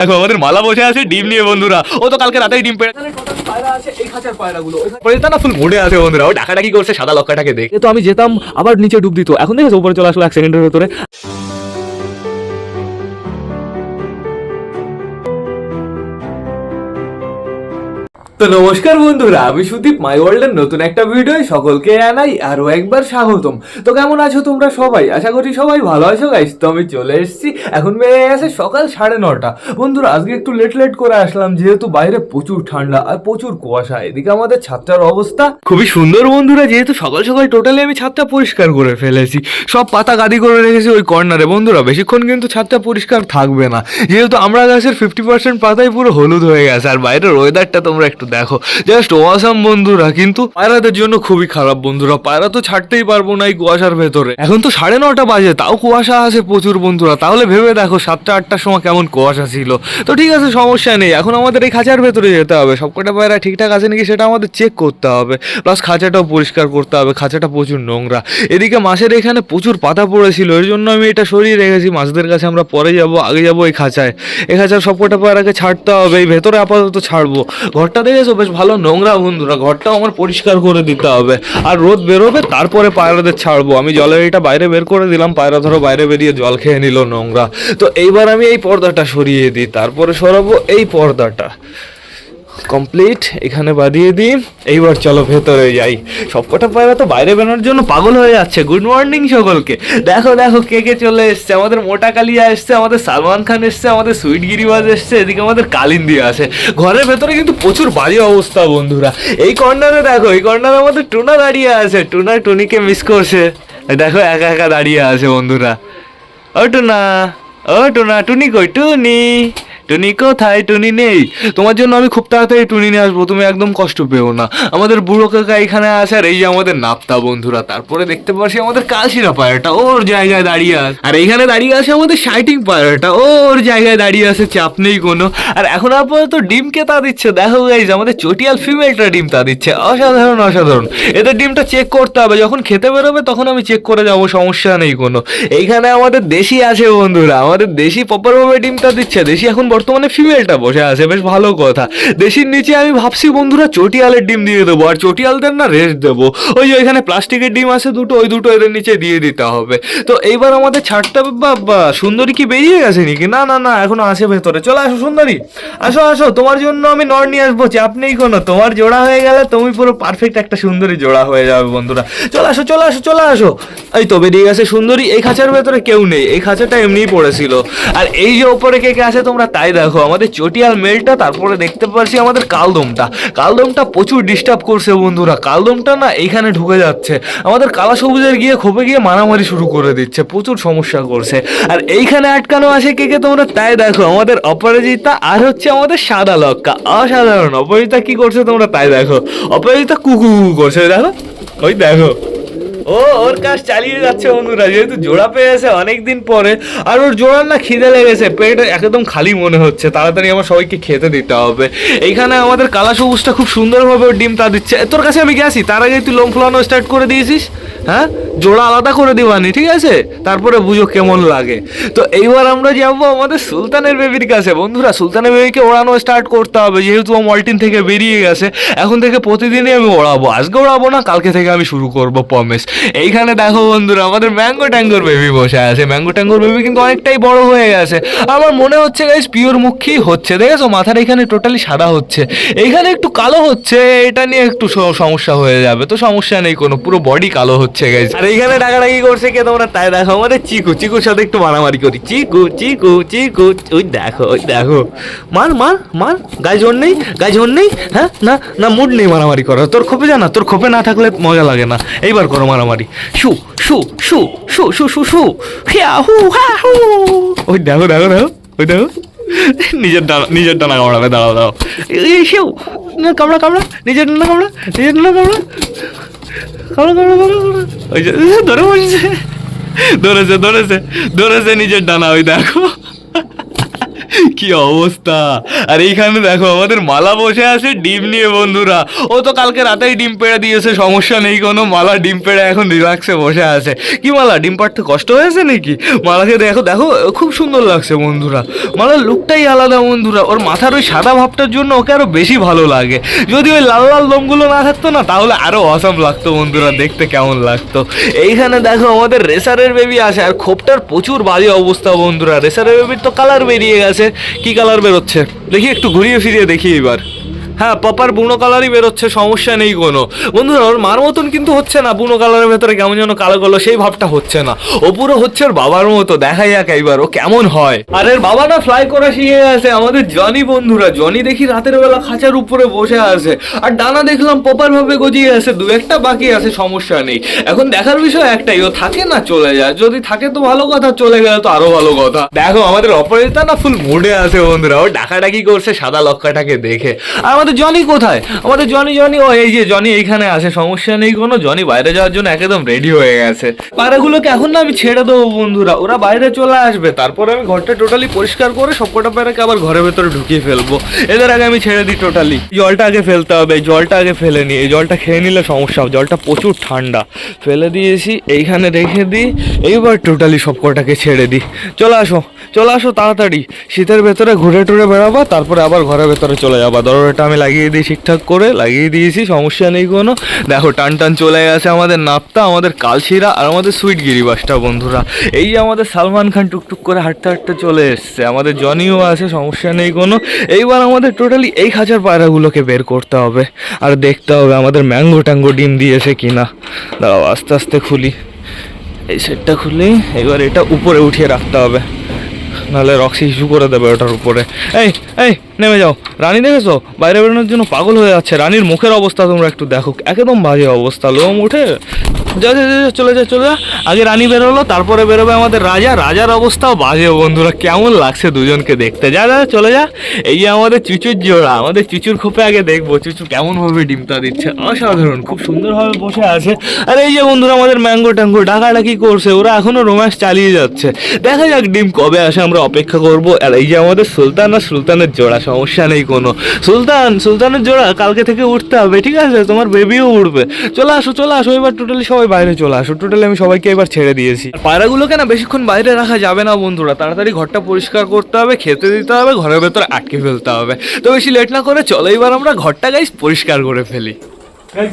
দেখো আমাদের মালা বসে আছে ডিম নিয়ে বন্ধুরা। ও তো কালকে রাতেই ডিম পেড়ে না ফুল আছে? বন্ধুরা। ও করছে সাদা লক্কাটাকে দেখে। তো আমি যেতাম আবার নিচে ডুব দিত। এখন দেখেছ উপরে চলে আসলো এক সেকেন্ডের ভেতরে। তো নমস্কার বন্ধুরা, আমি সুদীপ মাই ওয়ার্ল্ডের নতুন একটা ভিডিও সকলকে জানাই আরও একবার স্বাগতম। তো কেমন আছো তোমরা সবাই? আশা করি সবাই ভালো আছো। গাইস তো আমি চলে এসেছি। এখন বেড়ে গেছে সকাল সাড়ে নটা। বন্ধুরা, আজকে একটু লেট লেট করে আসলাম, যেহেতু বাইরে প্রচুর ঠান্ডা আর প্রচুর কুয়াশা। এদিকে আমাদের ছাদটার অবস্থা খুবই সুন্দর বন্ধুরা, যেহেতু সকাল সকাল টোটালি আমি ছাদটা পরিষ্কার করে ফেলেছি। সব পাতা গাদি করে রেখেছি ওই কর্নারে বন্ধুরা, বেশিক্ষণ কিন্তু ছাদটা পরিষ্কার থাকবে না। যেহেতু আমরা গাছের ফিফটি পার্সেন্ট পাতাই পুরো হলুদ হয়ে গেছে, আর বাইরের ওয়েদারটা তোমরা একটু দেখো জাস্ট ওয়াসাম বন্ধুরা, কিন্তু পায়রাদের জন্য খুবই খারাপ বন্ধুরা, পায়রা তো ছাড়তেই পারব না এই কুয়াশার ভেতরে। এখন তো সাড়ে নটা বাজে, তাও কুয়াশা আছে প্রচুর বন্ধুরা, তাহলে ভেবে দেখো সাতটা আটটার সময় কেমন কুয়াশা ছিল। তো ঠিক আছে, সমস্যা নেই, এখন আমাদের এই খাঁচার ভেতরে যেতে হবে, সবকটা পায়রা ঠিকঠাক আছে নাকি সেটা আমাদের চেক করতে হবে। প্লাস খাঁচাটাও পরিষ্কার করতে হবে, খাঁচাটা প্রচুর নোংরা। এদিকে মাছের এখানে প্রচুর পাতা পড়েছিল এর জন্য আমি এটা সরিয়ে রেখেছি, মাছদের কাছে আমরা পরে যাব, আগে যাব এই খাঁচায়। এই খাঁচার সবকটা পায়রাকে ছাড়তে হবে, এই ভেতরে আপাতত ছাড়বো। ঘরটা দেখেছ বেশ ভালো নোংরা বন্ধুরা, ঘরটাও আমার পরিষ্কার করে দিতে হবে। আর রোদ বেরোবে, তারপরে পায়রাদের ছাড়বো। আমি জলের এটা বাইরে বের করে দিলাম, পায়রা ধরো বাইরে বেরিয়ে জল খেয়ে নিল নোংরা। তো এইবার আমি এই পর্দাটা সরিয়ে দিই, তারপরে সরাবো এই পর্দাটা। কমপ্লিট এখানে বাদিয়ে দিই। এইবার চলো ভেতরে যাই। সবকটা পায়রা তো বাইরে বেরোনোর জন্য পাগল হয়ে যাচ্ছে। গুড মর্নিং সকলকে। দেখো দেখো, কে কে চলে এসছে? আমাদের মোটা কালিয়া এসছে, আমাদের সালমান খান এসছে, আমাদের সুইট গিরিবাজ এসছে, এদিকে আমাদের কালিন্দি আছে। ঘরের ভেতরে কিন্তু প্রচুর বাজে অবস্থা, বন্ধুরা। এই কর্নারে দেখো, এই কর্নারে আমাদের টুনা দাঁড়িয়ে আছে। টুনা টুনিকে মিস করছে। দেখো, একা একা দাঁড়িয়ে আছে, বন্ধুরা। ও টুনা ও টুনা, টুনি কই? টুনি। টুনি কোথায়? টুনি নেই। তোমার জন্য আমি খুব তাড়াতাড়ি টুনি নিয়ে আসব, তুমি একদম কষ্ট পেও না। আমাদের বুড়ো কাকা এখানে আছে, আর এই যে আমাদের নাপ্তা বন্ধুরা, তারপরে দেখতে পাচ্ছি আমাদের কালশিরা পায়রাটা, ওর জায়গায় দাঁড়িয়ে আছে। আর এখানে দাঁড়িয়ে আছে আমাদের শাইটিং পায়রাটা, ওর জায়গায় দাঁড়িয়ে আছে, চাপ নেই কোনো। আর এখন আপাতত ডিমকে তা দিচ্ছে। দেখো গাইজ আমাদের চটিয়াল ফিমেলটা ডিম তা দিচ্ছে। অসাধারণ অসাধারণ। এদের ডিমটা চেক করতে হবে। যখন খেতে বেরোবে, তখন আমি চেক করে যাব, সমস্যা নেই কোনো। এইখানে আমাদের দেশি আছে বন্ধুরা, আমাদের দেশি প্রপারভাবে ডিমটা দিচ্ছে। দেশি এখন বর্তমানে ফিমেলটা বসে আছে, বেশ ভালো কথা। দেশির নিচে আমি ভাবছি, বন্ধুরা, চটিয়ালের ডিম দিয়ে দেবো, আর চটিয়ালদের না রেস্ট দেবো। ওই যে এখানে প্লাস্টিকের ডিম আছে দুটো, ওই দুটো এদের নিচে দিয়ে দিতে হবে। তো এইবার আমাদের হবে বাবা সুন্দরী কি বেরিয়ে গেছে নাকি? না না না, এখনও আছে ভেতরে। চলে আসো, সুন্দরী। আসো আসো, তোমার জন্য আমি নর নিয়ে আসব, চাপ নেই কোনো। তোমার জোড়া হয়ে গেলে তুমি পুরো পারফেক্ট একটা সুন্দরী জোড়া হয়ে যাবে, বন্ধুরা। চলে আসো চলে আসো চলে আসো। এই তো বেরিয়ে গেছে সুন্দরী, এই খাঁচার ভেতরে কেউ নেই। এই খাঁচাটা এমনিই পড়েছিল। আর এই যে ওপরে কে কে আছে তোমরা তাই দেখো, আমাদের চটিয়াল মেলটা তারপরে দেখতে পাচ্ছি আমাদের কালদমটা। কালদমটা প্রচুর ডিস্টার্ব করছে বন্ধুরা। কালদমটা না এইখানে ঢুকে যাচ্ছে। আমাদের কালা সবুজের গিয়ে খোপে গিয়ে মারামারি শুরু করে দিচ্ছে। প্রচুর সমস্যা করছে। আর এইখানে আটকানো আছে কে কে তোমরা? তাই দেখো, আমাদের অপরাজিতা আর হচ্ছে আমাদের সাদা লক্কা। অসাধারণ। অপরাজিতা কি করছে তোমরা তাই দেখো। অপরাজিতা কুকু করছে দেখো ওই দেখো। ও, ওর কাজ চালিয়ে যাচ্ছে বন্ধুরা, যেহেতু জোড়া পেয়েছে অনেকদিন পরে, আর ওর জোড়ার না খিদে লেগেছে, পেট একদম খালি মনে হচ্ছে, তাড়াতাড়ি আমার সবাইকে খেতে দিতে হবে। এইখানে আমাদের কালা সবুজটা খুব সুন্দরভাবে ডিম তা দিচ্ছে। তোর কাছে আমি গেছি, তার আগে তুই লোম ফোলানো স্টার্ট করে দিয়েছিস হ্যাঁ? জোড়া আলাদা করে দিবানি, ঠিক আছে? তারপরে বুঝো কেমন লাগে। তো এইবার আমরা যাব আমাদের সুলতানের বেবির কাছে। বন্ধুরা, সুলতানের বেবিকে ওড়ানো স্টার্ট করতে হবে, যেহেতু ও মল্টিন থেকে বেরিয়ে গেছে, এখন থেকে প্রতিদিনই আমি ওড়াবো। আজকে ওড়াবো না, কালকে থেকে আমি শুরু করব পমেশ এইখানে দেখো বন্ধুরা, আমাদের ম্যাঙ্গো ট্যাঙ্গোর বেবি বসে আছে। ম্যাঙ্গো ট্যাঙ্গোর বেবি কিন্তু অনেকটাই বড় হয়ে গেছে। আমার মনে হচ্ছে গাইস পিওর মুখী হচ্ছে। দেখেছ? মাথার এখানে টোটালি সাদা হচ্ছে। এইখানে একটু কালো হচ্ছে, এটা নিয়ে একটু সমস্যা হয়ে যাবে। তো সমস্যা নেই কোনো, পুরো বডি কালো হচ্ছে গাইস আর এইখানে ডাকাডাকি করছে কে তোমরা? তাই দেখো, আমাদের চিকু। চিকুর সাথে একটু মারামারি করি। চিকু চিকু চিকু, ওই দেখো ওই দেখো। মার মার মার। গায়ে জোর নেই গায়ে জোর নেই। হ্যাঁ? না না, মুড নেই মারামারি করার। তোর খোপে জানা তোর খোপে না থাকলে মজা লাগে না। এইবার করো মারামারি। শু শু শু শু শু শু শু। হু, হা, হু। ওই দেখো দেখো দেখো, ওই দেখো। নিজের ডানা নিজের ডানা কামড়াবে, দাঁড়াও দাঁড়াও। এই সেও না, কামড়া কামড়া। নিজের ডানা কামড়া, নিজের ডানা কামড়া। কামড়া কামড়া কামড়া ওই যে ধরে বসছে। ধরেছে ধরেছে ধরেছে নিজের ডানা, ওই দেখো। কি অবস্থা? আর এইখানে দেখো, আমাদের মালা বসে আছে ডিম নিয়ে, বন্ধুরা। ও তো কালকে রাতেই ডিম পেড়ে দিয়েছে, সমস্যা নেই কোনো। মালা ডিম পেড়ে এখন রিল্যাক্সে বসে আছে। কি মালা, ডিম পাড়তে কষ্ট হয়েছে নাকি? মালাকে দেখো দেখো, খুব সুন্দর লাগছে, বন্ধুরা। মালার লুকটাই আলাদা, বন্ধুরা। ওর মাথার ওই সাদা ভাবটার জন্য ওকে আরও বেশি ভালো লাগে। যদি ওই লাল লাল দমগুলো না থাকতো না, তাহলে আরও অসম লাগতো, বন্ধুরা। দেখতে কেমন লাগতো। এইখানে দেখো, আমাদের রেসারের বেবি আছে। আর খোপটার প্রচুর বাজে অবস্থা, বন্ধুরা। রেসারের বেবির তো কালার বেরিয়ে গেছে। কি কালার বেরোচ্ছে? দেখি একটু ঘুরিয়ে ফিরিয়ে দেখি এবার হ্যাঁ পপার বুনো কালারই বেরোচ্ছে, সমস্যা নেই কোনো। বন্ধুরা, ওর মার মতন কিন্তু হচ্ছে না, বুনো কালারের ভেতরে কেমন যেন কালো কালো, সেই ভাবটা হচ্ছে না। ও পুরো হচ্ছে ওর বাবার মতো, দেখা যাক এইবার ও কেমন হয়। আর এর বাবা না ফ্লাই করা শিখে গেছে, আমাদের জনি বন্ধুরা। জনি দেখি রাতের বেলা খাঁচার উপরে বসে আছে। আর ডানা দেখলাম পপার ভাবে গজিয়ে আছে, দু একটা বাকি আছে, সমস্যা নেই। এখন দেখার বিষয় একটাই, ও থাকে না চলে যায়। যদি থাকে তো ভালো কথা, চলে গেলে তো আরও ভালো কথা। দেখো, আমাদের অপারেটর না ফুল মুডে আছে বন্ধুরা। ও ডাকাডাকি করছে, সাদা লক্কাটাকে দেখে। আর আমাদের জনি কোথায়? আমাদের জনি জনি, ও এই যে জনি এইখানে আছে, সমস্যা নেই কোনো। জনি বাইরে যাওয়ার জন্য একদম রেডি হয়ে গেছে। পায়রাগুলোকে এখন না আমি ছেড়ে দেবো বন্ধুরা, ওরা বাইরে চলে আসবে। তারপরে আমি ঘরটা টোটালি পরিষ্কার করে সবকটা পায়রাকে আবার ঘরের ভেতরে ঢুকিয়ে ফেলব। এদের আগে আমি ছেড়ে দিই টোটালি জলটা আগে ফেলতে হবে জলটা আগে ফেলে নিই। এই জলটা খেয়ে নিলে সমস্যা হবে, জলটা প্রচুর ঠান্ডা। ফেলে দিয়েছি, এইখানে রেখে দিই, এইবার টোটালি সবকটাকে ছেড়ে দিই। চলে আসো। চলে আসো তাড়াতাড়ি। শীতের ভেতরে ঘুরে টুরে বেড়াবা, তারপরে আবার ঘরের ভেতরে চলে যাবা। দরজাটা আমি লাগিয়ে দিই ঠিকঠাক করে, লাগিয়ে দিয়েছি, সমস্যা নেই কোনো। দেখো টান টান চলে গেছে আমাদের নাপ্তা, আমাদের কালশিরা আর আমাদের সুইট গিরিবাসটা বন্ধুরা। এই আমাদের সালমান খান টুকটুক করে হাঁটতে হাঁটতে চলে এসছে। আমাদের জনিও আছে, সমস্যা নেই কোনো। এইবার আমাদের টোটালি এই খাঁচার পায়রাগুলোকে বের করতে হবে। আর দেখতে হবে আমাদের ম্যাঙ্গো ট্যাঙ্গো ডিম দিয়েছে কিনা। দাঁড়াও, আস্তে আস্তে খুলি। এই সেটটা খুলে, এবার এটা উপরে উঠিয়ে রাখতে হবে। নাহলে রক্সি ইস্যু করে দেবে ওটার উপরে। এই এই নেমে যাও। রানী দেখেছ? বাইরে বেরোনোর জন্য পাগল হয়ে যাচ্ছে রানীর মুখের অবস্থা তোমরা একটু দেখো। একদম বাজে অবস্থা লোম উঠে যা যা যা, চলে যা চলে যা। আগে রানী বেরোলো তারপরে বেরোবে আমাদের রাজা। রাজার অবস্থাও বাজে বন্ধুরা কেমন লাগছে দুজনকে দেখতে। যা যা চলে যা। এই যে আমাদের চুচুর জোড়া আমাদের চুচুর খোপে আগে দেখব। চুচু কেমন ভাবে ডিমটা দিচ্ছে। অসাধারণ খুব সুন্দরভাবে বসে আছে। আর এই যে বন্ধুরা আমাদের ম্যাঙ্গো ট্যাঙ্গো ডাকাডাকি করছে। ওরা এখনও রোম্যান্স চালিয়ে যাচ্ছে। দেখা যাক ডিম কবে আসে আমরা অপেক্ষা করব। আর এই যে আমাদের সুলতান আর সুলতানের জোড়া সমস্যা নেই কোনো। সুলতান, সুলতানের জোড়া কালকে থেকে উঠতে হবে, ঠিক আছে? তোমার বেবিও উঠবে। চলে আসো চলে আসো, এবার টোটালি সবাই বাইরে চলে আসো। টোটালি আমি সবাইকে এবার ছেড়ে দিয়েছি। পায়রাগুলোকে না বেশিক্ষণ বাইরে রাখা যাবে না বন্ধুরা। তাড়াতাড়ি ঘরটা পরিষ্কার করতে হবে, খেতে দিতে হবে, ঘরের ভেতরে আটকে ফেলতে হবে। তো বেশি লেট না করে চলো এবার আমরা ঘরটা গাইস পরিষ্কার করে ফেলি।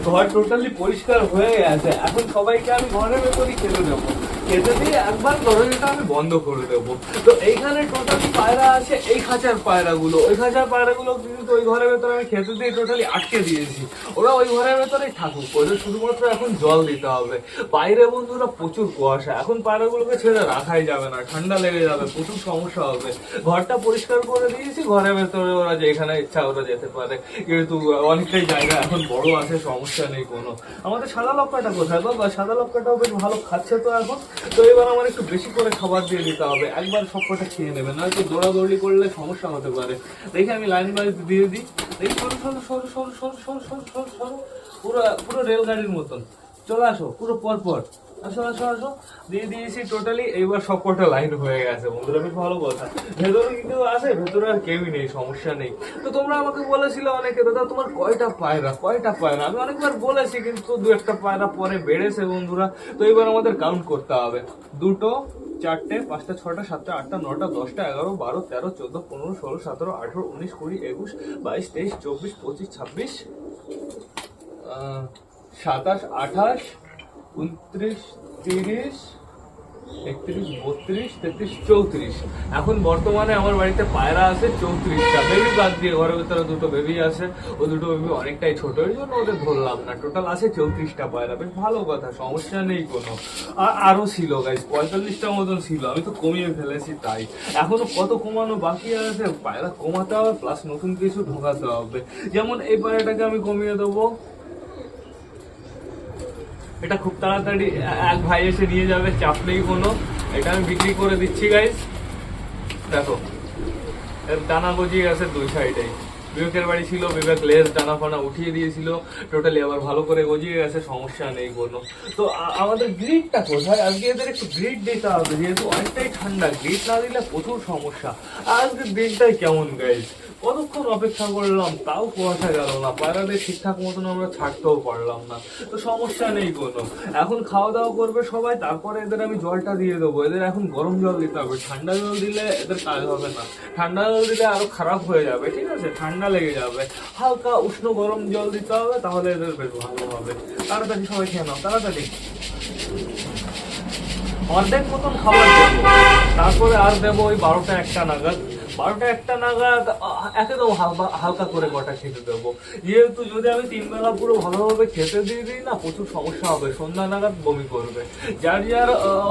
ঘর টোটালি পরিষ্কার হয়ে গেছে। এখন সবাইকে আমি ঘরের ভেতরই খেতে দেবো। খেতে দিয়ে একবার দরজাটা আমি বন্ধ করে দেবো। তো এইখানে টোটালি পায়রা আছে, এই খাঁচার পায়রাগুলো। ওই খাঁচার পায়রাগুলো কিন্তু ওই ঘরের ভেতরে আমি খেতে দিয়ে টোটালি আটকে দিয়েছি। ওরা ওই ঘরের ভেতরেই থাকুক, ওদের শুধুমাত্র এখন জল দিতে হবে। বাইরে বন্ধুরা প্রচুর কুয়াশা, এখন পায়রাগুলোকে ছেড়ে রাখাই যাবে না, ঠান্ডা লেগে যাবে, প্রচুর সমস্যা হবে। ঘরটা পরিষ্কার করে দিয়েছি, ঘরের ভেতরে ওরা যেখানে ইচ্ছা ওরা যেতে পারে। কিন্তু অনেকটাই জায়গা এখন বড় আছে, সমস্যা নেই কোনো। আমাদের সাদা লক্কাটা কোথায় বা সাদা লক্কাটাও বেশ ভালো খাচ্ছে তো এখন। তো এবার আমার একটু বেশি করে খাবার দিয়ে দিতে হবে একবার সব কটা খেয়ে নেবে না নয়তো দৌড়াদৌড়ি করলে সমস্যা হতে পারে দেখি আমি লাইন বাড়ি দিয়ে দিই এই সরু সরু সরু সরু সরু সরু সরু সরু পুরো পুরো রেলগাড়ির মতন চলে আসো পুরো পরপর পর আসো আসো আসো। দিয়ে দিয়েছি টোটালি এইবার সব কটা লাইন হয়ে গেছে। বন্ধুরা বেশ ভালো কথা ভেতরে কিন্তু আছে, ভেতরে আর কেউই নেই, সমস্যা নেই। তো তোমরা আমাকে বলেছিলে অনেকে, দাদা, তোমার কয়টা পায়রা? কয়টা পায়রা? আমি অনেকবার বলেছি, কিন্তু দু একটা পায়রা পরে বেড়েছে বন্ধুরা। তো এবার আমাদের কাউন্ট করতে হবে। দুটো, চারটে, পাঁচটা ছটা সাতটা, আটটা নটা দশটা, এগারো, বারো, তেরো, চোদ্দ, পনেরো, ষোলো, সতেরো, আঠেরো, উনিশ, কুড়ি, একুশ, বাইশ, তেইশ, চব্বিশ, পঁচিশ, ছাব্বিশ সাতাশ, আঠাশ উনত্রিশ, তিরিশ, একত্রিশ, বত্রিশ, তেত্রিশ, চৌত্রিশ। এখন বর্তমানে আমার বাড়িতে পায়রা আছে চৌত্রিশটা। বেবি বাদ দিয়ে ঘরের ভিতরে দুটো বেবি আছে। ও দুটো বেবি অনেকটাই ছোট ওই জন্য ওদের ধরলাম না। টোটাল আছে চৌত্রিশটা পায়রা। বেশ ভালো কথা, সমস্যা নেই কোনো। আর আরও ছিল গাইজ পঁয়তাল্লিশটা মতন ছিল। আমি তো কমিয়ে ফেলেছি তাই। এখনও কত কমানো বাকি আছে? পায়রা কমাতে হবে প্লাস নতুন কিছু ঢোকাতে হবে। যেমন এই পায়রাটাকে আমি কমিয়ে দেবো। এটা খুব তাড়াতাড়ি, এক ভাই এসে নিয়ে যাবে চাপ নেই কোনো। এটা আমি বিক্রি করে দিচ্ছি গাইস দেখো, এর দানা গজিয়ে গেছে দুই সাইডেই বিবেকের বাড়ি ছিল, বিবেক লেস ডানা ফানা উঠিয়ে দিয়েছিল। টোটালি আবার ভালো করে গজিয়ে গেছে, সমস্যা নেই কোনো। তো আমাদের গ্রিডটা কোথায়? আজকে এদের একটু গ্রিড দিতে হবে, যেহেতু অনেকটাই ঠান্ডা। গ্রিড না দিলে প্রচুর সমস্যা। আর আজকের দিনটাই কেমন গাইজ কতক্ষণ অপেক্ষা করলাম, তাও কুয়াশা গেল না। পায়রাদের ঠিকঠাক মতন আমরা ছাড়তেও পারলাম না। তো সমস্যা নেই কোনো। এখন খাওয়া দাওয়া করবে সবাই, তারপরে এদের আমি জলটা দিয়ে দেবো। এদের এখন গরম জল দিতে হবে। ঠান্ডা জল দিলে এদের কাজ হবে না। ঠান্ডা জল দিলে আরও খারাপ হয়ে যাবে, ঠিক আছে? ঠান্ডা লেগে যাবে। হালকা উষ্ণ গরম জল দিতে হবে, তাহলে এদের বেশ ভালো হবে। তাড়াতাড়ি সবাই খেয়ে নাও, তাড়াতাড়ি। অর্ধেক মতন খাবার দেবো, তারপরে আর দেবো ওই বারোটা একটা নাগাদ। বারোটা একটা নাগাদ একদম হালকা হালকা করে কটা খেতে দেবো। যেহেতু যদি আমি তিন বেলা পুরো ভালোভাবে খেতে দিয়ে দিই না, প্রচুর সমস্যা হবে, সন্ধ্যা নাগাদ বমি করবে। যার যার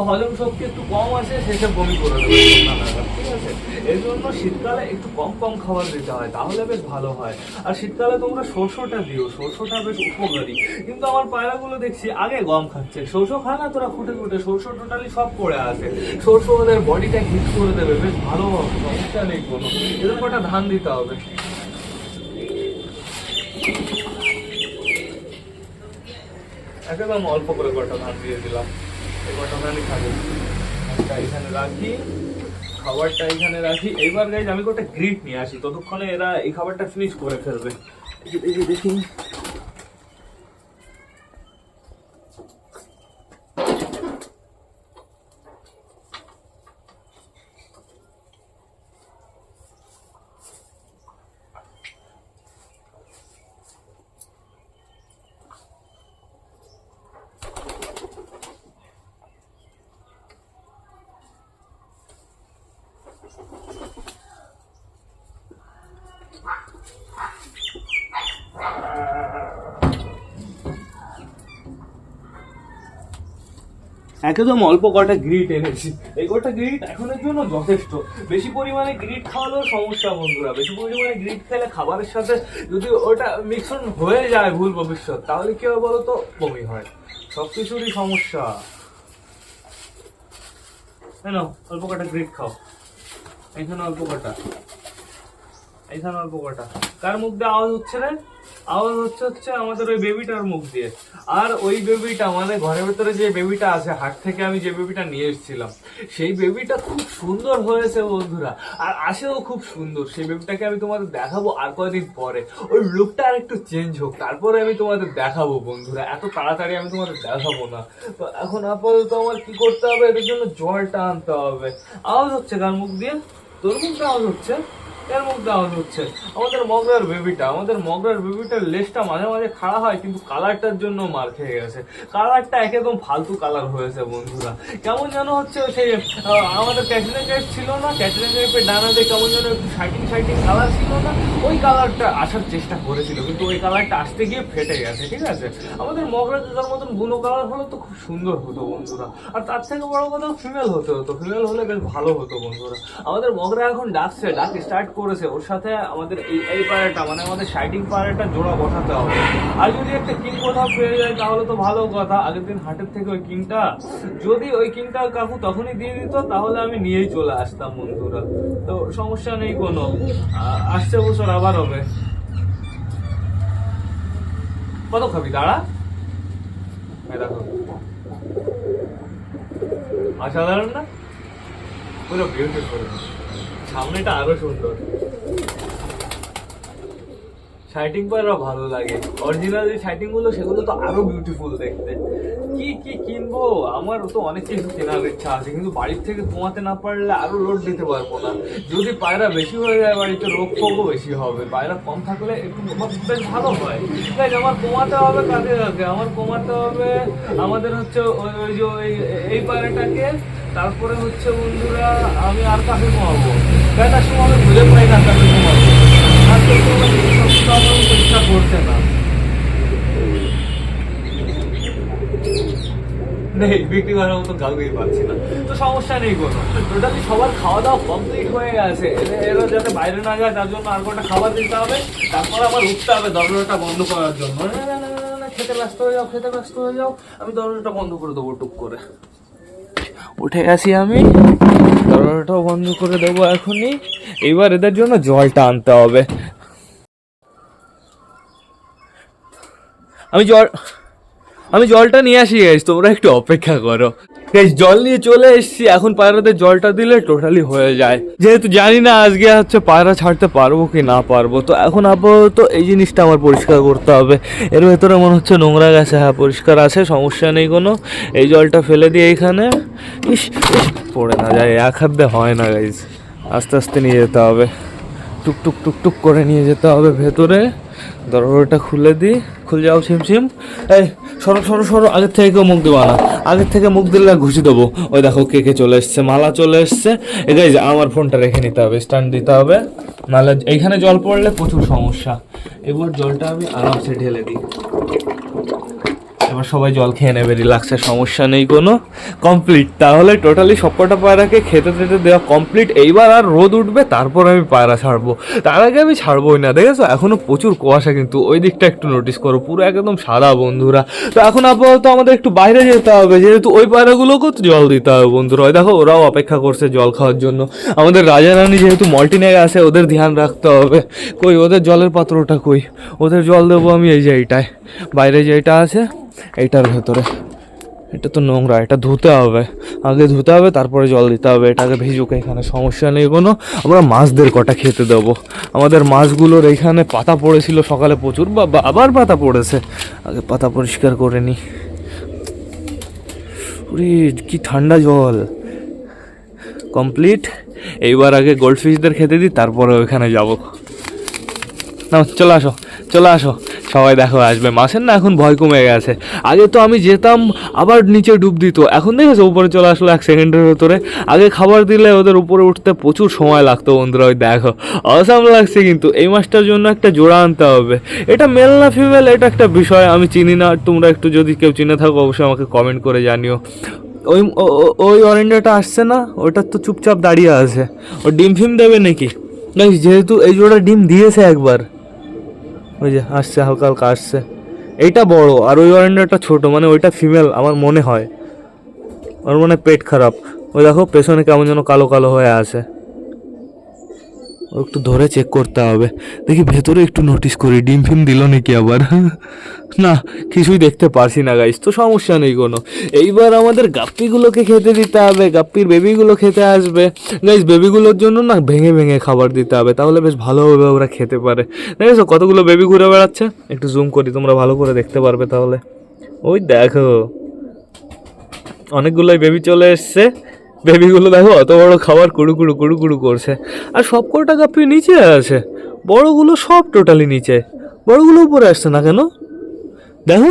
হজম শক্তি একটু কম আছে, সে সে বমি করে দেবে সন্ধ্যা নাগাদ, ঠিক আছে? এই জন্য শীতকালে একটু কম কম খাবার দিতে হয়, তাহলে বেশ ভালো হয়। আর শীতকালে তোমরা শস্যটা দিও শস্যটা বেশ উপকারী। কিন্তু আমার পায়রাগুলো দেখছি আগে গম খাচ্ছে। শস্য খায় না, তোরা ফুটে ফুটে শস্য টোটালি সব পড়ে আছে। শস্য ওদের বডিটা হিট করে দেবে, বেশ ভালো হবে সমস্যা নেই। কোনো এদের কটা ধান দিতে হবে। একদম অল্প করে কটা ধান দিয়ে দিলাম। এই কটা ধানই খাবে। এখানে রাখি, খাবারটা এখানে রাখি। এইবার গাইজ আমি কটা গ্রিট নিয়ে আসি। ততক্ষণে এরা এই খাবারটা ফিনিশ করে ফেলবে। দেখি দেখি। একদম অল্প কটা গ্রিট এনেছি। এই কটা গ্রিট এখনের জন্য যথেষ্ট। বেশি পরিমাণে গ্রিট খাওয়ালেও সমস্যা, বন্ধুরা। বেশি পরিমাণে গ্রিট খেলে খাবারের সাথে যদি ওটা মিক্সন হয়ে যায় ভুল ভবিষ্যৎ, তাহলে কি হবে বলো তো বমি হয়। সব কিছুরই সমস্যা। কেন অল্প কটা গ্রিট খাও। এখানে অল্প কটা। এখানে অল্প কটা। কার মুখ দিয়ে আওয়াজ হচ্ছে রে? আওয়াজ হচ্ছে হচ্ছে আমাদের ওই বেবিটার মুখ দিয়ে। আর ওই বেবিটা, আমাদের ঘরের ভেতরে যে বেবিটা আছে, হাট থেকে আমি যে বেবিটা নিয়ে এসেছিলাম, সেই বেবিটা খুব সুন্দর হয়েছে বন্ধুরা। আর আসেও খুব সুন্দর। সেই বেবিটাকে আমি তোমাদের দেখাবো আর কয়েকদিন পরে। ওই লুকটা আর একটু চেঞ্জ হোক, তারপরে আমি তোমাদের দেখাবো বন্ধুরা। এত তাড়াতাড়ি আমি তোমাদের দেখাবো না। তো এখন আপাতত আমার কি করতে হবে? এটার জন্য জলটা আনতে হবে। আওয়াজ হচ্ছে কার মুখ দিয়ে? তোর মুখ দিয়ে আওয়াজ হচ্ছে? এর মধ্যে আওয়াজ হচ্ছে। আমাদের মগরার বেবিটা আমাদের মগরার বেবিটার লেসটা মাঝে মাঝে খাড়া হয়, কিন্তু কালারটার জন্য মার খেয়ে গেছে। কালারটা একদম ফালতু কালার হয়েছে, বন্ধুরা। কেমন যেন হচ্ছে সেই আমাদের ক্যাটরিনা কাইফ ছিল না ক্যাটরিনা কাইফের ডানাতে কেমন যেন একটু শাইটিং শাইটিং কালার ছিল না, ওই কালারটা আসার চেষ্টা করেছিল, কিন্তু ওই কালারটা আসতে গিয়ে ফেটে গেছে, ঠিক আছে? আমাদের মগরা কাকার মতন বুনো কালার হলে তো খুব সুন্দর হতো, বন্ধুরা। আর তার থেকে বড় কথা ফিমেল হতে হতো ফিমেল হলে বেশ ভালো হতো, বন্ধুরা। আমাদের মগরা এখন ডাকছে, ডাক স্টার্ট করেছে, ওর সাথে আমাদের এই এই পায়রাটা মানে আমাদের শাইটিং পায়রাটা জোড়া বসাতে হবে। আর যদি একটা কিং কোথাও পেয়ে যায়, তাহলে তো ভালো কথা। আগের দিন হাটের থেকে ওই কিংটা, যদি ওই কিংটা কাকু তখনই দিয়ে দিত, তাহলে আমি নিয়েই চলে আসতাম, বন্ধুরা। তো সমস্যা নেই কোনো। আসছে বছর আবার হবে। কত খাবি, দাঁড়া। দেখো। অসাধারণ না। পুরো বিউটিফুল সামনেটা আরও সুন্দর। শাইটিং পায়রা ভালো লাগে। অরিজিনাল যে শাইটিংগুলো, সেগুলো তো আরও বিউটিফুল দেখতে। কি কি কিনবো? আমার তো অনেক কিছু কেনার ইচ্ছা আছে, কিন্তু বাড়ির থেকে কমাতে না পারলে আরও লোড দিতে পারব না। যদি পায়রা বেশি হয়ে যায় বাড়িতে, রোগ ফোগও বেশি হবে। পায়রা কম থাকলে একটু ভালো হয়। দেখ, আমার কমাতে হবে কাকে আমার কমাতে হবে আমাদের হচ্ছে ওই যে এই পায়রাটাকে তারপরে হচ্ছে বন্ধুরা, আমি আর কাকে কমাবো দেখার সময় আমি খুঁজে পাই না কাকে কমাবো আর চেষ্টা করছে না। নেই, বিক্রি করার মতো কাউকেই পাচ্ছি না। তো সমস্যা নেই কোনো। টোটালি সবার খাওয়া দাওয়া কমপ্লিট হয়ে গেছে। এরা- যাতে বাইরে না যায়, তার জন্য আর কটা খাবার দিতে হবে, তারপর আবার উঠতে হবে দরজাটা বন্ধ করার জন্য। খেতে ব্যস্ত হয়ে যাও, খেতে ব্যস্ত হয়ে যাও। আমি দরজাটা বন্ধ করে দেবো টুক করে। উঠে গেছি আমি। দরজাটাও বন্ধ করে দেবো এখনই। এবার এদের জন্য জলটা আনতে হবে। আমি জল আমি জলটা নিয়ে আসি গাইজ তোমরা একটু অপেক্ষা করো। গাইজ জল নিয়ে চলে এসেছি এখন পায়রাতে জলটা দিলে টোটালি হয়ে যায়। যেহেতু জানি না আজকে হচ্ছে পায়রা ছাড়তে পারব কি না পারব তো এখন আপাতত এই জিনিসটা আমার পরিষ্কার করতে হবে। এর ভেতরে মনে হচ্ছে নোংরা গেছে হ্যাঁ পরিষ্কার আছে সমস্যা নেই কোনো। এই জলটা ফেলে দিয়ে ইস ইস, পড়ে না যায় এক হাত দিয়ে হয় না গাইজ আস্তে আস্তে নিয়ে যেতে হবে। টুক টুক টুক টুক করে নিয়ে যেতে হবে ভেতরে। দরজাটা খুলে দিই খুলে যাও ছিমছিম এই, সরো সরো সরো, আগের থেকে কেউ মুখ দেবো না। আগের থেকে মুখ দিলে ঘুষি দেবো। ওই দেখো কে কে চলে এসছে, মালা চলে এসছে। এটাই যে আমার ফোনটা রেখে নিতে হবে স্ট্যান্ড দিতে হবে। নাহলে এইখানে জল পড়লে প্রচুর সমস্যা। এবার জলটা আমি আরামসে ঢেলে দিই। এবার সবাই জল খেয়ে নেবে রিল্যাক্সের সমস্যা নেই কোনো কমপ্লিট তাহলে টোটালি সবকটা পায়রাকে খেতে খেতে দেওয়া কমপ্লিট এইবার আর রোদ উঠবে, তারপর আমি পায়রা ছাড়বো। তার আগে আমি ছাড়বোই না, দেখেছ? এখনও প্রচুর কুয়াশা কিন্তু, ওই দিকটা একটু নোটিস করো, পুরো একদম সাদা বন্ধুরা। তো এখন আপাতত আমাদের একটু বাইরে যেতে হবে, যেহেতু ওই পায়রাগুলোকেও তো জল দিতে হবে বন্ধুরা। দেখো, ওরাও অপেক্ষা করছে জল খাওয়ার জন্য। আমাদের রাজা রানী যেহেতু মল্টিনেগে আছে, ওদের ধ্যান রাখতে হবে। কই, ওদের জলের পাত্রটা কই? ওদের জল দেবো আমি এই যে এইটায়। বাইরে যেটা আছে এইটার ভেতরে। এটা তো নোংরা, এটা ধুতে হবে। আগে ধুতে হবে, তারপরে জল দিতে হবে। এটাকে ভিজুক, এখানে সমস্যা নেই কোনো। আমরা মাছদের কটা খেতে দেবো? আমাদের মাছগুলোর এইখানে পাতা পড়েছিল সকালে প্রচুর, বা আবার পাতা পড়েছে। আগে পাতা পরিষ্কার করে নি। কি ঠান্ডা জল। কমপ্লিট। এইবার আগে গোল্ড ফিশদের খেতে দিই, তারপরে ওইখানে যাব। না চলে আসো চলে আসো। সবাই দেখো, আসবে। মাছের না এখন ভয় কমে গেছে। আগে তো আমি যেতাম, আবার নিচে ডুব দিত। এখন দেখেছ, উপরে চলে আসলো এক সেকেন্ডের ভেতরে। আগে খাবার দিলে ওদের উপরে উঠতে প্রচুর সময় লাগতো, বন্ধুরা, ওই দেখো। অসাম লাগছে কিন্তু, এই মাছটার জন্য একটা জোড়া আনতে হবে। এটা মেল না ফিমেল এটা একটা বিষয়, আমি চিনি না। তোমরা একটু যদি কেউ চিনে থাকো, অবশ্যই আমাকে কমেন্ট করে জানিও। ওই ওই অরেঞ্জটা আসছে না? ওটা তো চুপচাপ দাঁড়িয়ে আছে। ও ডিম ফিম দেবে নাকি যেহেতু এই জোড়া ডিম দিয়েছে একবার। ওই যে আসছে, হালকা হালকা আসছে। এইটা বড় আর ওই ওয়ারেন্ডারটা ছোট মানে ওইটা ফিমেল আমার মনে হয়। ওর মনে পেট খারাপ। ওই দেখো, পেছনে কেমন যেন কালো কালো হয়ে আছে। একটু ধরে চেক করতে হবে। দেখি ভেতরে একটু নোটিস করি, ডিম ফিম দিল নাকি আবার? না, কিছুই দেখতে পারছি না গাইস তো সমস্যা নেই কোনো। এইবার আমাদের গাপ্পিগুলোকে খেতে দিতে হবে, গাপ্পির বেবিগুলো খেতে আসবে। গাইস বেবিগুলোর জন্য না ভেঙে ভেঙে খাবার দিতে হবে, তাহলে বেশ ভালোভাবে ওরা খেতে পারে। দেখেছ, কতগুলো বেবি ঘুরে বেড়াচ্ছে? একটু জুম করি, তোমরা ভালো করে দেখতে পারবে তাহলে। ওই দেখো, অনেকগুলোই বেবি চলে এসছে। বেবিগুলো দেখো অত বড় খাবার কুড়ু কুড়ু কুড়ু করছে। আর সব কটা গাপ্পি নিচে আছে। বড়গুলো সব টোটালি নিচে। বড়গুলো উপরে আসছে না কেন? দেখো,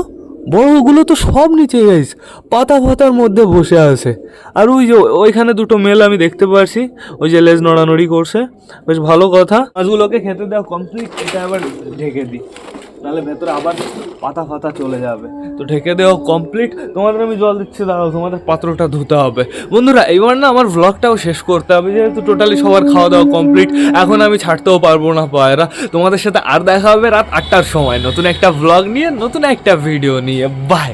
বড়গুলো তো সব নিচে গাইস পাতা ফাতার মধ্যে বসে আছে। আর ওই যে ওইখানে দুটো মেল আমি দেখতে পারছি, ওই যে লেজ নড়ানড়ি করছে। বেশ ভালো কথা। মাছগুলোকে খেতে দেওয়া কমপ্লিট এটা আবার ঢেকে দিই। তাহলে ভেতরে আবার পাতা ফাতা চলে যাবে। তো ঢেকে দেওয়া কমপ্লিট তোমাদের আমি জল দিচ্ছি, দাঁড়াও, তোমাদের পাত্রটা ধুতে হবে। বন্ধুরা এবার না আমার ব্লগটাও শেষ করতে হবে, যেহেতু টোটালি সবার খাওয়া দাওয়া কমপ্লিট এখন আমি ছাড়তেও পারব না পায়রা। তোমাদের সাথে আর দেখা হবে রাত আটটার সময়, নতুন একটা ব্লগ নিয়ে, নতুন একটা ভিডিও নিয়ে। বাই